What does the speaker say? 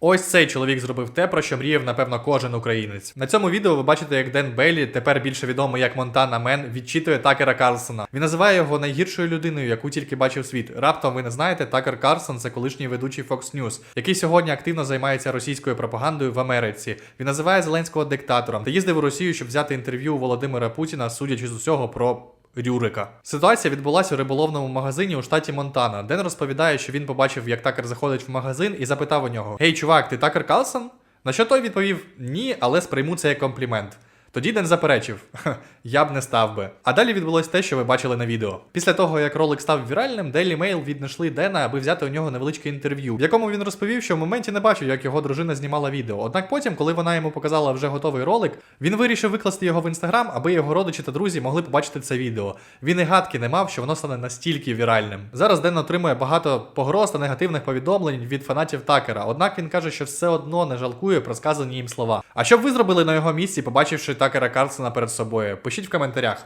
Ось цей чоловік зробив те, про що мріяв, напевно, кожен українець. На цьому відео ви бачите, як Ден Бейлі, тепер більше відомий як Монтана Мен, відчитує Такера Карлсона. Він називає його найгіршою людиною, яку тільки бачив світ. Раптом ви не знаєте, Такер Карлсон це колишній ведучий Fox News, який сьогодні активно займається російською пропагандою в Америці. Він називає Зеленського диктатором та їздив у Росію, щоб взяти інтерв'ю у Володимира Путіна, судячи з усього про. Рюрика. Ситуація відбулася у риболовному магазині у штаті Монтана. Ден розповідає, що він побачив, як такер заходить в магазин і запитав у нього: Гей, чувак, ти такер Калсон? На що той відповів: Ні, але сприйму це як комплімент. Тоді Ден заперечив: я б не став би. А далі відбулось те, що ви бачили на відео. Після того, як ролик став віральним, Daily Mail віднайшли Дена, аби взяти у нього невеличке інтерв'ю, в якому він розповів, що в моменті не бачив, як його дружина знімала відео. Однак потім, коли вона йому показала вже готовий ролик, він вирішив викласти його в інстаграм, аби його родичі та друзі могли побачити це відео. Він і гадки не мав, що воно стане настільки віральним. Зараз Ден отримує багато погроз та негативних повідомлень від фанатів Такера. Однак він каже, що все одно не жалкує про сказані їм слова. А що б ви зробили на його місці, побачивши Такера Карлсона перед собою? Пишіть в коментарях.